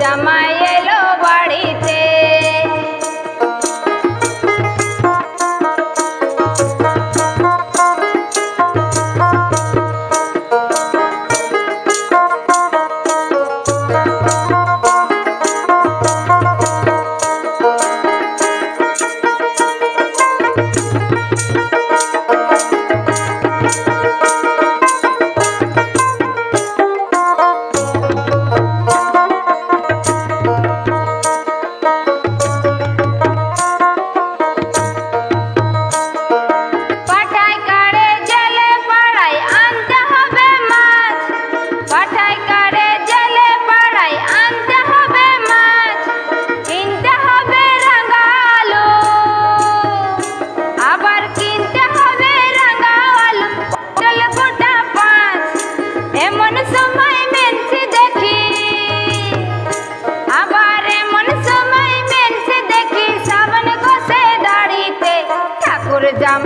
加麦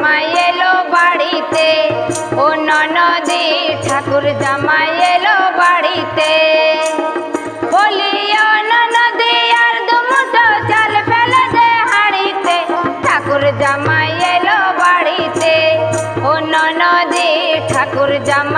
জামাই বাড়িতে। ও ননদি, ঠাকুর জামাই এলো বাড়িতে। বলিও, ননদি, আর দুমুটো চাল ফেলে দে হাড়িতে। ঠাকুর জামাই বাড়িতে। ও ননদি, ঠাকুর জামাই